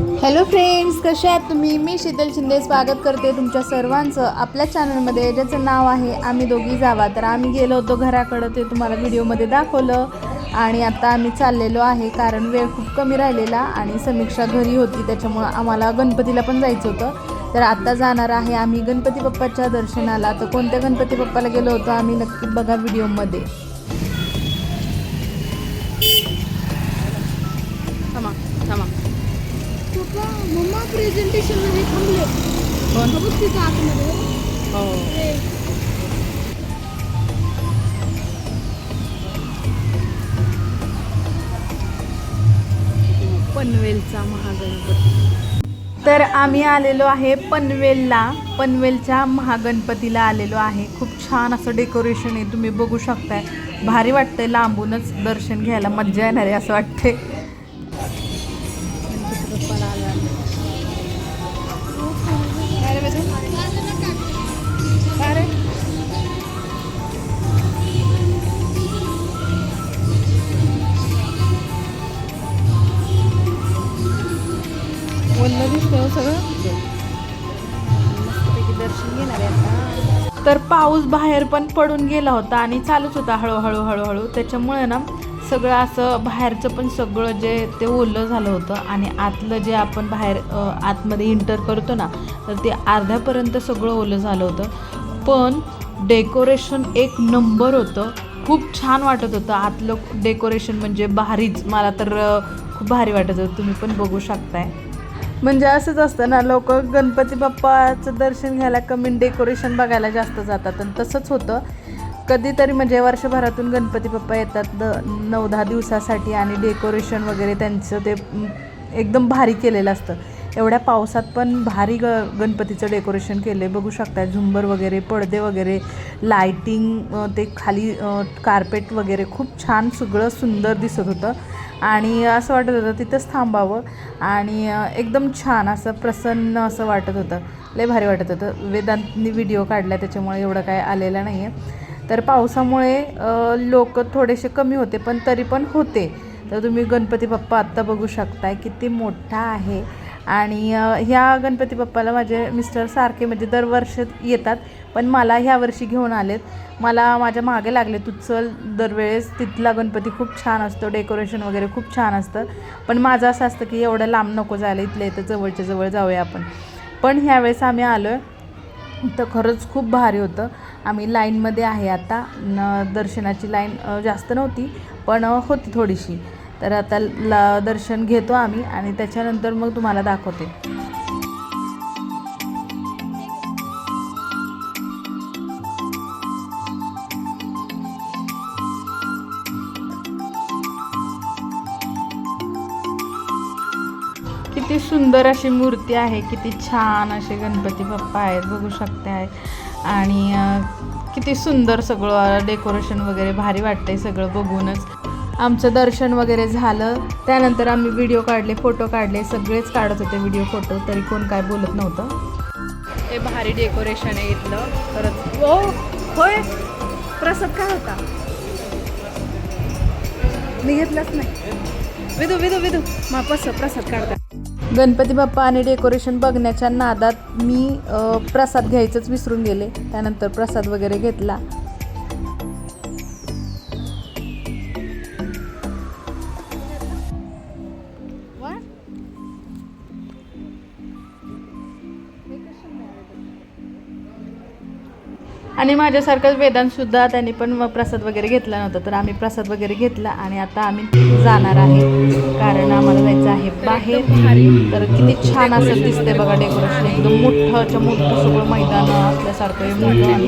Hello friends कसे आहात तुम्ही? मी शीतल शिंदे स्वागत करते तुमच्या सर्वांचं आपल्या चॅनलमध्ये ज्याचं नाव आहे आम्ही दोघी जावा. तर आम्ही गेलो होतो घराकडं ते तुम्हाला व्हिडिओमध्ये दाखवलं. आणि आता आम्ही चाललेलो आहे कारण वेळ खूप कमी राहिलेला आणि समीक्षा घरी होती त्याच्यामुळं आम्हाला गणपतीला पण जायचं होतं. तर आत्ता जाणार आहे आम्ही गणपती बाप्पाच्या दर्शनाला. तर कोणत्या गणपती बाप्पाला गेलो होतो आम्ही नक्की बघा व्हिडिओमध्ये प्रेझेंटेशनमध्ये थांबले. बघ तिथं आतमध्ये. हो. पनवेलचा महागणपती. तर आम्ही आलेलो आहे पनवेलला. पनवेलच्या महागणपतीला आलेलो आहे. खूप छान असं डेकोरेशन आहे. तुम्ही बघू शकताय. भारी वाटतंय लांबूनच दर्शन घ्यायला. मज्जा येणार आहे असं वाटते दर्शन घेणार आहे आता तर पाऊस बाहेर पण पडून गेला होता आणि चालूच होता हळूहळू हळूहळू. त्याच्यामुळे ना सगळं असं बाहेरचं पण सगळं जे ते ओलं झालं होतं आणि आतलं जे आपण बाहेर आतमध्ये इंटर करतो ना तर ते अर्ध्यापर्यंत सगळं ओलं झालं होतं. पण डेकोरेशन एक नंबर होतं. खूप छान वाटत होतं. आतलं डेकोरेशन म्हणजे भारीच. मला तर खूप भारी वाटत होतं. तुम्ही पण बघू शकताय. म्हणजे असंच असतं ना लोक गणपती बाप्पाचं दर्शन घ्यायला कमी डेकोरेशन बघायला जास्त जातात आणि तसंच होतं. कधीतरी म्हणजे वर्षभरातून गणपती बाप्पा येतात द नऊ दहा दिवसासाठी आणि डेकोरेशन वगैरे त्यांचं ते एकदम भारी केलेलं असतं. एवढ्या पावसात पण भारी ग गणपतीचं डेकोरेशन केलं आहे बघू शकता झुंबर वगैरे पडदे वगैरे लायटिंग ते खाली कार्पेट वगैरे. खूप छान सगळं सुंदर दिसत होतं. आणि असं वाटत होतं तिथंच थांबावं. आणि एकदम छान असं प्रसन्न असं वाटत होतं. लय भारी वाटत होतं. वेदांतनी व्हिडिओ काढला त्याच्यामुळे एवढं काय आलेलं नाही आहे तर पावसामुळे लोक थोडेसे कमी होते पण तरी पण होते. तर तुम्ही गणपती बाप्पा आत्ता बघू शकताय किती मोठा आहे. आणि ह्या गणपती बाप्पाला माझे मिस्टर सारखे म्हणजे दरवर्ष येतात पण मला ह्या वर्षी घेऊन आलेत. मला माझ्या मागे लागले तू चल दरवेळेस तिथला गणपती खूप छान असतो डेकोरेशन वगैरे खूप छान असतं. पण माझं असं असतं की एवढं लांब नको जायला इथल्या इथं जवळच्या जवळ जाऊया आपण. पण ह्यावेळेस आम्ही आलो आहे तर खरंच खूप भारी होतं. आम्ही लाईनमध्ये आहे आता न दर्शनाची लाईन जास्त नव्हती पण होती थोडीशी. तर आता ला दर्शन घेतो आम्ही आणि त्याच्यानंतर मग तुम्हाला दाखवते. किती सुंदर अशी मूर्ती आहे किती छान असे गणपती बाप्पा आहेत बघू शकते आहे आणि किती सुंदर सगळं डेकोरेशन वगैरे भारी वाटतंय सगळं बघूनच. आमचं दर्शन वगैरे झालं. त्यानंतर आम्ही व्हिडिओ काढले फोटो काढले. सगळेच काढत होते व्हिडिओ फोटो तरी कोण काय बोलत नव्हतं. हे भारी डेकोरेशन आहे इथलं. परत ओ होय. प्रसाद काय होता? मी घेतलाच नाही. विदू विदू विदू मापस प्रसाद काढता. गणपती बाप्पा आणि डेकोरेशन बघण्याच्या नादात मी प्रसाद घ्यायचंच विसरून गेले. त्यानंतर प्रसाद वगैरे घेतला. आणि माझ्यासारखंच वेदांतसुद्धा त्यांनी पण प्रसाद वगैरे घेतला नव्हता तर आम्ही प्रसाद वगैरे घेतला आणि आता आम्ही जाणार आहे. कारण आम्हाला जायचं आहे बाहेर. तर किती छान असं दिसतंय बघा डेकोरेशन एकदम मोठंच्या मोठं सगळं मैदान असल्यासारखं मोठं आणि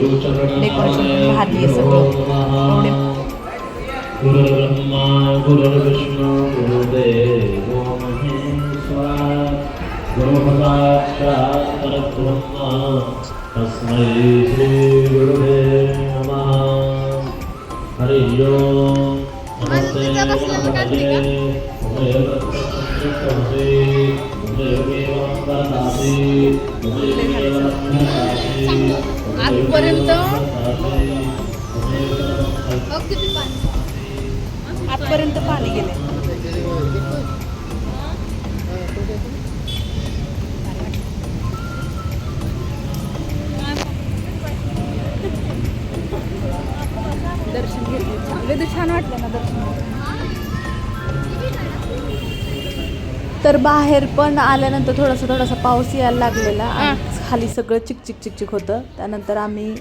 डेकोरेशन भारी आहे सगळं. एवढे गुरुर्ब्रह्मा गुरुर्विष्णू गुरुदेवो महेश्वर गुरुसाक्षात् परब्रह्मा. तस्मै श्रीगुरुवे नमः। हरि ओम् नमस्ते। नमस्ते आजपर्यंत आतपर्यंत पाणी गेले. छान वाटलं ना तर बाहेर पण आल्यानंतर थोडासा थोडासा पाऊस यायला लागलेला आणि खाली सगळं चिकचिक चिकचिक होतं. त्यानंतर आम्ही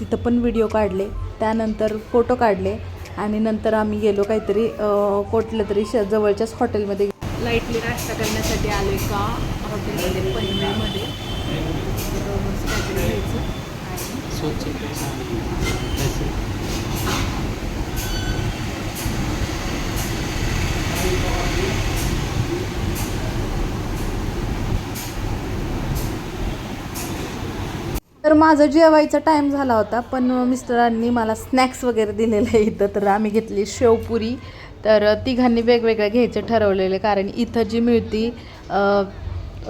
तिथं पण व्हिडिओ काढले. त्यानंतर फोटो काढले. आणि नंतर आम्ही गेलो काहीतरी कोटलं तरी श जवळच्याच हॉटेलमध्ये लाईटली नाश्ता करण्यासाठी आलो का? हॉटेलमध्ये पनवेलमध्ये. तर माझं जेवायचा टाईम झाला होता पण मिस्टरांनी मला स्नॅक्स वगैरे दिलेलं आहे इथं. तर आम्ही घेतली शेवपुरी. तर तिघांनी वेगवेगळ्या घ्यायचं ठरवलेलं कारण इथं जी मिळती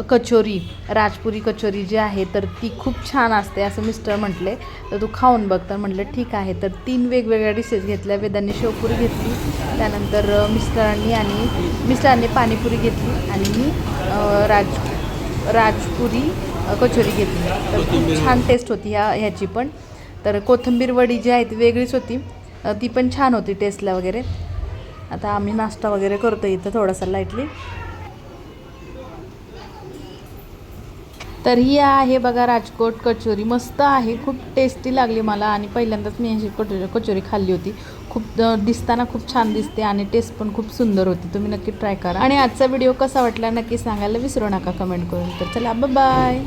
कचोरी राजपुरी कचोरी जी आहे तर ती खूप छान असते असं मिस्टर म्हटले. तर तू खाऊन बघ तर म्हटलं ठीक आहे. तर तीन वेगवेगळ्या डिशेस घेतल्या वेदांनी शेवपुरी घेतली. त्यानंतर मिस्टरांनी आणि मिस्टरांनी पाणीपुरी घेतली आणि मी राज राजपुरी कचोरी घेतली. तर खूप छान टेस्ट होती ह्या ह्याची पण. तर कोथिंबीर वडी जी आहे ती वेगळीच होती. ती पण छान होती टेस्टला वगैरे. आता आम्ही नाश्ता वगैरे करतो इथं थोडासा लाईटली तर ही आहे बघा राजकोट कचोरी. मस्त आहे. खूप टेस्टी लागली मला आणि पहिल्यांदाच मी अशी कचोरी कचोरी खाल्ली होती. खूप दिसताना खूप छान दिसते आणि टेस्ट पण खूप सुंदर होती. तुम्ही नक्की ट्राय करा. आणि आजचा व्हिडिओ कसा वाटला नक्की सांगायला विसरू नका. कमेंट करून. तर चला बाय